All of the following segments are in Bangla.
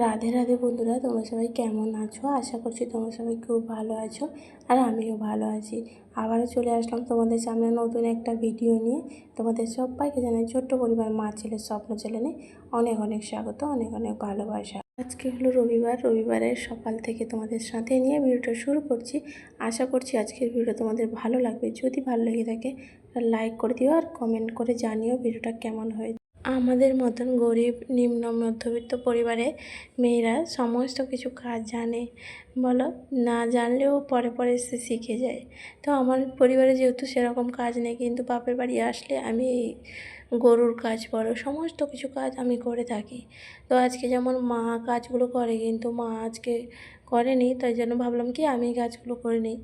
রাধে রাধে বন্ধুরা, তোমরা সবাই কেমন আছো? আশা করছি তোমরা সবাই খুব ভালো আছো আর আমিও ভালো আছি। আবারও চলে আসলাম তোমাদের সামনে নতুন একটা ভিডিও নিয়ে। তোমাদের সবাইকে জানাই ছোট্ট পরিবার মা ছেলের স্বপ্ন ছেলে চ্যানেলে অনেক অনেক স্বাগত, অনেক অনেক ভালোবাসা। আজকে হলো রবিবার, রবিবারের সকাল থেকে তোমাদের সাথে নিয়ে ভিডিওটা শুরু করছি। আশা করছি আজকের ভিডিওটা তোমাদের ভালো লাগবে। যদি ভালো লেগে থাকে লাইক করে দিও আর কমেন্ট করে জানিও ভিডিওটা কেমন হয়েছে। আমাদের মতন গরিব নিম্ন মধ্যবিত্ত পরিবারে মেয়েরা সমস্ত কিছু কাজ জানে। বলো, না জানলেও পরে পরে সে শিখে যায়। তো আমার পরিবারে যেহেতু সেরকম কাজ নেই, কিন্তু বাপের বাড়ি আসলে আমি এই গরুর কাজ বলো, সমস্ত কিছু কাজ আমি করে থাকি। তো আজকে যেমন মা কাজগুলো করে, কিন্তু মা আজকে করেনি, তাই জন্য ভাবলাম কি আমি কাজগুলো করে নিই।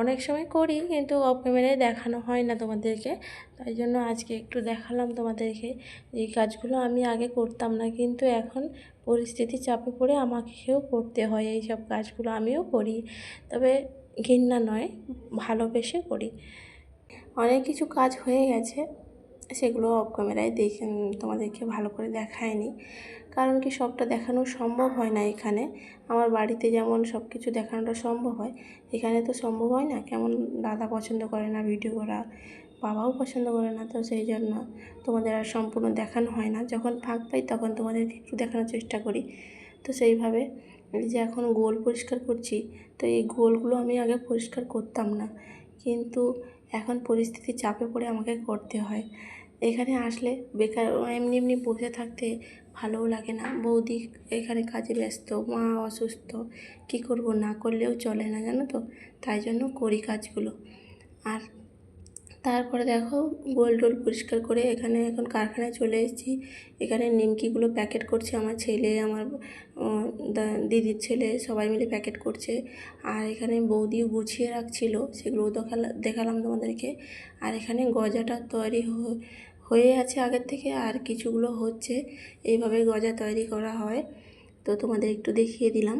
অনেক সময় করি, কিন্তু অফ ক্যামেরায় দেখানো হয় না তোমাদেরকে। তাই জন্য আজকে একটু দেখালাম তোমাদেরকে এই কাজগুলো আমি আগে করতাম না, কিন্তু এখন পরিস্থিতি চাপে পড়ে আমাকেও করতে হয় এই সব কাজগুলো, আমিও করি। তবে ঘৃণা নয়, ভালোবেসে করি। অনেক কিছু কাজ হয়ে গেছে, সেগুলো ক্যামেরায় দেখে, তোমাদেরকে ভালো করে দেখায়নি। কারণ কি সবটা দেখানো সম্ভব হয় না এখানে। আমার বাড়িতে যেমন সব কিছু দেখানোটা সম্ভব হয়, এখানে তো সম্ভব হয় না। কেমন দাদা পছন্দ করে না ভিডিও করা বাবাও পছন্দ করে না, তো সেই জন্য তোমাদের আর সম্পূর্ণ দেখানো হয় না। যখন ফাঁক পাই তখন তোমাদেরকে একটু দেখানোর চেষ্টা করি। তো সেইভাবে এই যে এখন গোল পরিষ্কার করছি, তো এই গোলগুলো আমি আগে পরিষ্কার করতাম না। কিন্তু এখন পরিস্থিতির চাপে পড়ে আমাকে করতে হয়। এখানে আসলে বেকার এমনি এমনি বসে থাকতে ভালোও লাগে না। বৌদি এখানে কাজে ব্যস্ত, মা অসুস্থ, কী করব না করলেও চলে না জানো তো? তাই জন্য করি কাজগুলো। আর তারপরে দেখো গোল টোল পরিষ্কার করে এখানে এখন কারখানায় চলে এসেছি। এখানে নিমকিগুলো প্যাকেট করছে আমার ছেলে, আমার দিদির ছেলে, সবাই মিলে প্যাকেট করছে। আর এখানে বৌদিও গুছিয়ে রাখছিল সেগুলো দেখালা দেখালাম তোমাদেরকে। আর এখানে গজাটা তৈরি হয়ে আছে আগের থেকে, আর কিছুগুলো হচ্ছে। এইভাবে গজা তৈরি করা হয়। তো তোমাদের একটু দেখিয়ে দিলাম।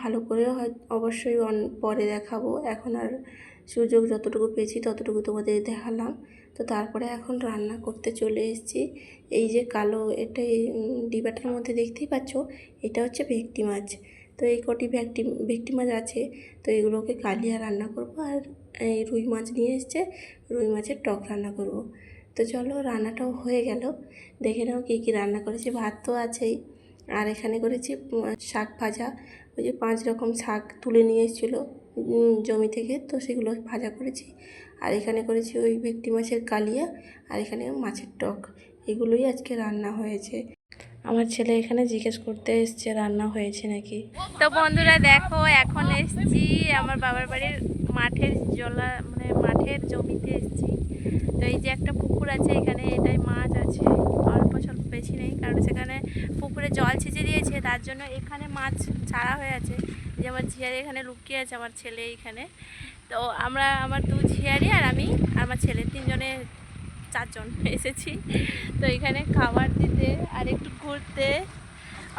ভালো করে হয়, অবশ্যই পরে দেখাবো। এখন আর সুযোগ যতটুকু পেয়েছি ততটুকু তোমাদের দেখালাম। তো তারপরে এখন রান্না করতে চলে এসেছি। এই যে কালো এটা ডিবাটার মধ্যে দেখতেই পাচ্ছ, এটা হচ্ছে ভেটকি মাছ। তো এই কটি ভেটকি ভেটকি মাছ আছে, তো এগুলোকে কালিয়া রান্না করব আর এই রুই মাছ নিয়ে এসছে, রুই মাছের টক রান্না করব। তো চলো রান্নাটাও হয়ে গেল। দেখে নাও কী কী রান্না করেছি, ভাত তো আছেই। আর এখানে করেছি শাক ভাজা। ওই যে পাঁচ রকম শাক তুলে নিয়ে এসেছিল। জমি থেকে, তো সেগুলো ভাজা করেছি। আর এখানে করেছি ওই ভেটকি মাছের কালিয়া, আর এখানে মাছের টক। এগুলোই আজকে রান্না হয়েছে। আমার ছেলে এখানে জিজ্ঞেস করতে এসছে, রান্না হয়েছে নাকি? তো বন্ধুরা দেখো, এখন এসছি আমার বাবার বাড়ির মাঠের জলা মানে মাঠের জমিতে এসছি। তো এই যে একটা পুকুর আছে, এখানে এটাই মাছ আছে। অল্প স্বল্প বেশি নেই, কারণ সেখানে পুকুরে জল ছেঁচে দিয়েছে, তার জন্য এখানে মাছ ছাড়া হয়ে আছে। যে আমার ঝিয়ারি এখানে লুকিয়ে আছে, আমার ছেলে এইখানে। তো আমরা, আমার দু ঝিয়ারি আর আমি আমার ছেলে তিনজনে চারজন এসেছি। তো এখানে খাবার দিতে আর একটু ঘুরতে।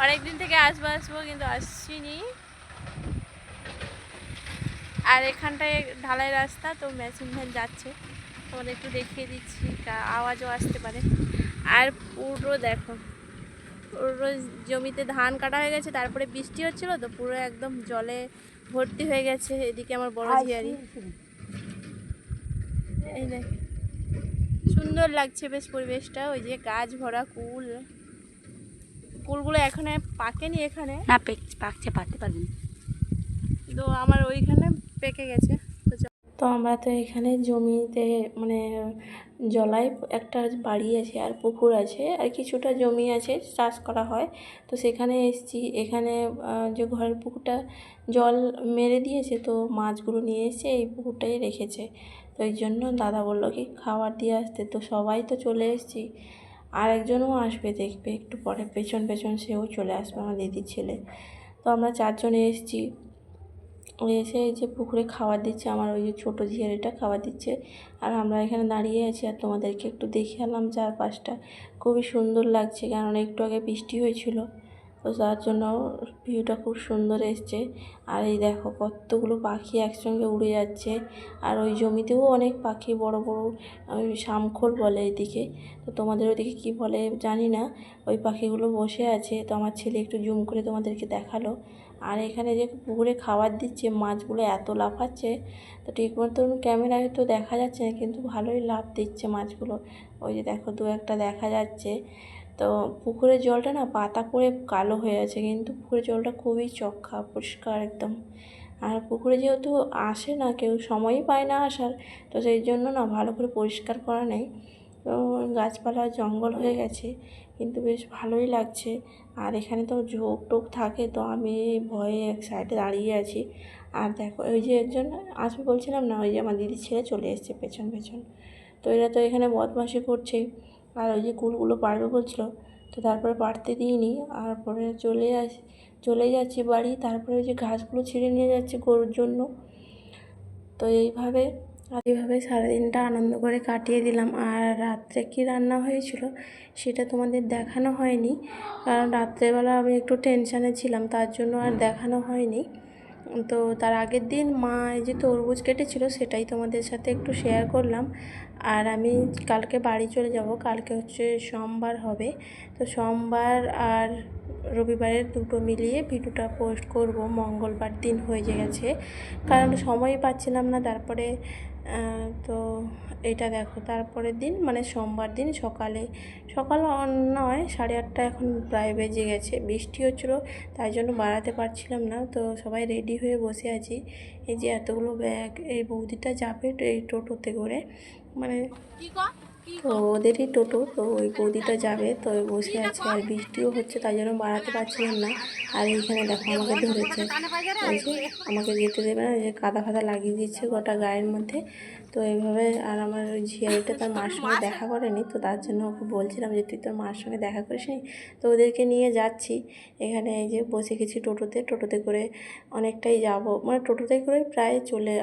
অনেক দিন থেকে আসব আসব কিন্তু আসছিনি আর এখানটায় ঢালাই রাস্তা, তো মেশিন ভ্যান যাচ্ছে। তোমাদের একটু দেখিয়ে দিচ্ছি আওয়াজও আসতে পারে। আর পুরো দেখো জমিতে ধান কাটা হয়ে গেছে তারপরে বৃষ্টি হচ্ছিল তো পুরো একদম জলে ভর্তি হয়ে গেছে এদিকে আমার বড় ঝিয়ারি এই দেখ সুন্দর লাগছে বেশ পরিবেশটা ওই যে গাছ ভরা কুল। কুলগুলো এখানে পাকেনি এখানে? না পেক পাকছে পাকতে পারবেন তো আমার ওইখানে পেকে গেছে। তো আমরা তো এখানে জমিতে মানে জলায় একটা বাড়ি আছে আর পুকুর আছে আর কিছুটা জমি আছে চাষ করা হয়। তো সেখানে এসেছি। এখানে যে ঘরের পুকুরটা জল মেরে দিয়েছে তো মাছগুলো নিয়ে এসে এই পুকুরটাই রেখেছে। তো এই জন্য দাদা বলল কি, খাবার দিয়ে আসতে। তো সবাই তো চলে এসেছি। আর একজনও আসবে দেখবে একটু পরে। পেছন পেছন সেও চলে আসবে, আমার দিদির ছেলে। তো আমরা চারজনে এসেছি। এসে এই যে পুকুরে খাবার দিচ্ছে, আমার ওই যে ছোটো ঝিয়ারিটা খাবার দিচ্ছে। আর আমরা এখানে দাঁড়িয়ে আছি আর তোমাদেরকে একটু দেখে এলাম চারপাশটা। খুবই সুন্দর লাগছে, কারণ একটু আগে বৃষ্টি হয়েছিল, তো তার জন্য ভিউটা খুব সুন্দর এসছে। আর এই দেখো কতগুলো পাখি একসঙ্গে উড়ে যাচ্ছে, আর ওই জমিতেও অনেক পাখি, বড় বড়, ওই শামখোল বলে এদিকে। তো তোমাদের ওইদিকে কী বলে জানি না, ওই পাখিগুলো বসে আছে, তো আমার ছেলে একটু জুম করে তোমাদেরকে দেখাল। আর এখানে যে পুকুরে খাবার দিচ্ছে, মাছগুলো এত লাফাচ্ছে। তো ঠিক মতন ক্যামেরায় তো দেখা যাচ্ছে না, কিন্তু ভালোই লাভ দিচ্ছে মাছগুলো। ওই যে দেখো, দু একটা দেখা যাচ্ছে। তো পুকুরের জলটা না পাতা পড়ে কালো হয়ে আছে, কিন্তু পুকুরের জলটা খুবই চক্ষা পরিষ্কার একদম। আর পুকুরে যেহেতু আসে না, কেউ সময়ই পায় না আসার, তো সেই জন্য না ভালো করে পরিষ্কার করা নেই। তো গাছপালা জঙ্গল হয়ে গেছে। কিন্তু বেশ ভালোই লাগছে। আর এখানে তো ঝোঁক টোক থাকে, তো আমি ভয়ে এক সাইডে দাঁড়িয়ে আছি। আর দেখো, ওই যে একজন আসবে বলছিলাম না, ওই যে আমার দিদির ছেলে চলে এসছে পেছন পেছন। তো এরা তো এখানে বদমাসি করছে। আর ওই যে কুলগুলো পারবে বলছিল, তো তারপরে পারতে দিইনি। আর পরে চলে আস, চলে যাচ্ছি বাড়ি। তারপরে ওই যে ঘাসগুলো ছিঁড়ে নিয়ে যাচ্ছে গরুর জন্য। তো এইভাবে এইভাবে সারাদিনটা আনন্দ করে কাটিয়ে দিলাম। আর রাত্রে কি রান্না হয়েছিল সেটা তোমাদের দেখানো হয়নি। কারণ রাত্রেবেলা আমি একটু টেনশানে ছিলাম, তার জন্য আর দেখানো হয়নি। তো তার আগের দিন মা এই যে তরমুজ কেটেছিল সেটাই তোমাদের সাথে একটু শেয়ার করলাম। আর আমি কালকে বাড়ি চলে যাব, কালকে হচ্ছে সোমবার হবে। তো সোমবার আর রবিবারের দুটো মিলিয়ে ভিডিওটা পোস্ট করব, মঙ্গলবার দিন হয়ে গেছে। কারণ সময় পাচ্ছিলাম না, তারপরে তো এটা দেখো, তারপরের দিন মানে সোমবার দিন সকালে, সকাল নয়, সাড়ে আটটা এখন প্রায় বেজে গেছে, বৃষ্টি হচ্ছিল, তাই জন্য বাড়াতে পারছিলাম না, তো সবাই রেডি হয়ে বসে আছি, এই যে এতগুলো ব্যাগ, এই বৌদিটা যাবে এই টোটোতে করে মানে তো ওদেরই টোটো, তো ওই বৌদিটা যাবে, তো ওই বসে আছে। আর বৃষ্টিও হচ্ছে, তাই জন্য বাড়াতে পারছিলাম না। আর এইখানে দেখো, আমাকে ধরেছে। আমাকে যেতে দেবে না যে কাদা ফাদা লাগিয়ে দিচ্ছে গোটা গায়ের মধ্যে। তো এইভাবে আর আমার ওই ঝিয়ারিটা তার মার সঙ্গে দেখা করেনি, তো তার জন্য ওকে বলছিলাম যে, তুই তোর মার সঙ্গে দেখা করিস নি? তো ওদেরকে নিয়ে যাচ্ছি। এখানে এই যে বসে গেছি টোটোতে। টোটোতে করে অনেকটাই যাব। মানে টোটোতে করে প্রায় চলে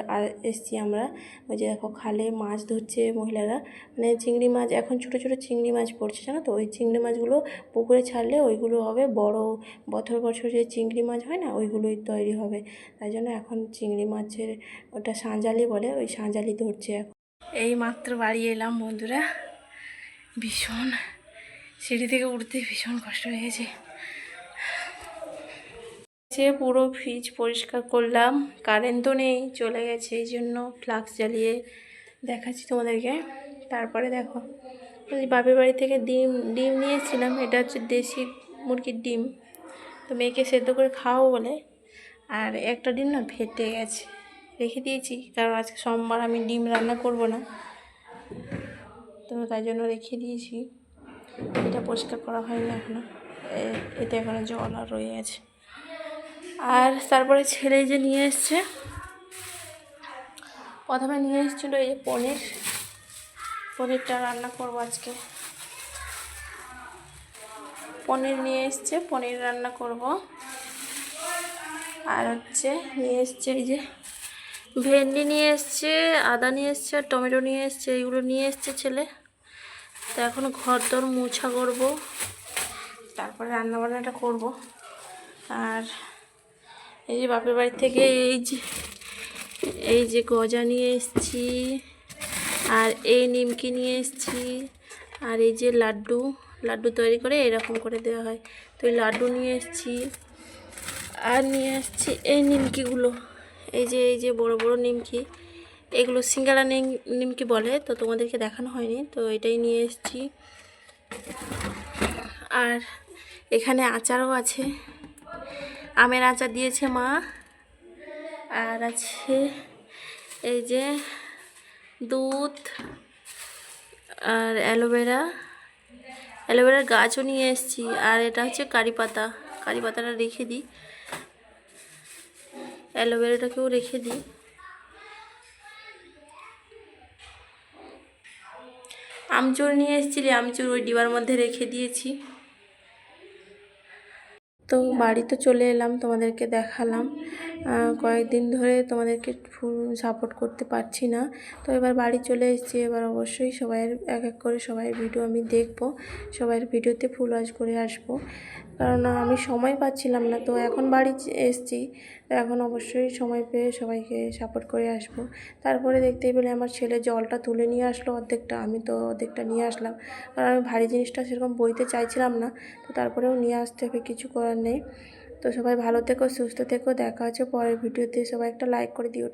এসছি আমরা। ওই যে দেখো খালে মাছ ধরছে মহিলারা। মানে চিংড়ি মাছ, এখন ছোটো ছোটো চিংড়ি মাছ পড়ছে, জানো তো? ওই চিংড়ি মাছগুলো পুকুরে ছাড়লে ওইগুলো হবে। বড় বছর বছর যে চিংড়ি মাছ হয় না, ওইগুলোই তৈরি হবে। তাই জন্য এখন চিংড়ি মাছের ওটা সাঁজালি বলে। ওই সাঁজালি ধরছে। এখন এই মাত্র বাড়ি এলাম বন্ধুরা। ভীষণ। সিঁড়ি থেকে উঠতে ভীষণ কষ্ট হয়ে গেছে যে পুরো ফ্রিজ পরিষ্কার করলাম। কারেন্ট তো নেই, চলে গেছে। এই জন্য ফ্লাক্স জ্বালিয়ে দেখাচ্ছি তোমাদেরকে। তারপরে দেখো বাপের বাড়ি থেকে ডিম ডিম নিয়ে এসেছিলাম এটা হচ্ছে দেশি মুরগির ডিম। তো মেয়েকে সেদ্ধ করে খাওয়াবো বলে। আর একটা ডিম না ফেটে গেছে। রেখে দিয়েছি। কারণ আজকে সোমবার আমি ডিম রান্না করব না। তো তাই জন্য রেখে দিয়েছি। এটা পরিষ্কার করা হয়নি এখনও। এ- এতে এখনও জল আর রয়ে আছে আর তারপরে ছেলে যে নিয়ে এসছে, প্রথমে নিয়ে এসেছিল এই যে পনির। পনিরটা রান্না করব আজকে। পনির নিয়ে এসছে, পনির রান্না করব। আর হচ্ছে নিয়ে এসছে এই যে ভেন্ডি নিয়ে এসছে, আদা নিয়ে এসছে, আর টমেটো নিয়ে এসছে, এইগুলো নিয়ে এসছে ছেলে। তো এখন ঘর দর মোছা করব, তারপরে রান্নাবান্নাটা করব। আর এই যে বাপের বাড়ি থেকে এই যে এই যে গজা নিয়ে এসেছি, আর এই নিমকি নিয়ে এসেছি, আর এই যে লাড্ডু লাড্ডু তৈরি করে এরকম করে দেওয়া হয়। তো এই লাড্ডু নিয়ে এসেছি, আর নিয়ে আসছি এই নিমকিগুলো। এই যে এই যে বড় বড় নিমকি, এগুলো সিঙ্গারা নিম- নিমকি বলে, তো তোমাদেরকে দেখানো হয়নি, তো এটাই নিয়ে এসেছি। আর এখানে আচারও আছে। আমের আচার দিয়েছে মা। আর আছে এই যে দুধ, আর অ্যালোভেরা। অ্যালোভেরার গাছও নিয়ে এসেছি। আর এটা হচ্ছে কারি পাতা। কারি পাতাটা রেখে দিই। অ্যালোভেরাটাকেও রেখে দিই। আমচুর নিয়ে এসেছিলি আমচুর ওই ডিবার মধ্যে রেখে দিয়েছি। তো বাড়ি তো চলে এলাম, তোমাদেরকে দেখালাম। কয়েকদিন ধরে তোমাদেরকে ফুল সাপোর্ট করতে পারছি না। তো এবার বাড়ি চলে এসেছি, এবার অবশ্যই সবাইয়ের এক এক করে সবাই ভিডিও আমি দেখব। সবাইয়ের ভিডিওতে ফুল ওয়াশ করে আসব। কারণ আমি সময় পাচ্ছিলাম না। তো এখন বাড়ি এসেছি। তো এখন অবশ্যই সময় পেয়ে সবাইকে সাপোর্ট করে আসব। তারপরে দেখতেই পেলে আমার ছেলে জলটা তুলে নিয়ে আসলো অর্ধেকটা। আমি তো অর্ধেকটা নিয়ে আসলাম। কারণ আমি ভারী জিনিসটা সেরকম বইতে চাইছিলাম না। তো তারপরেও নিয়ে আসতে হবে, কিছু করার নেই। তো সবাই ভালো থেকো, সুস্থ থেকো। দেখা হচ্ছে পরের ভিডিওতে। সবাই একটা লাইক করে দিও।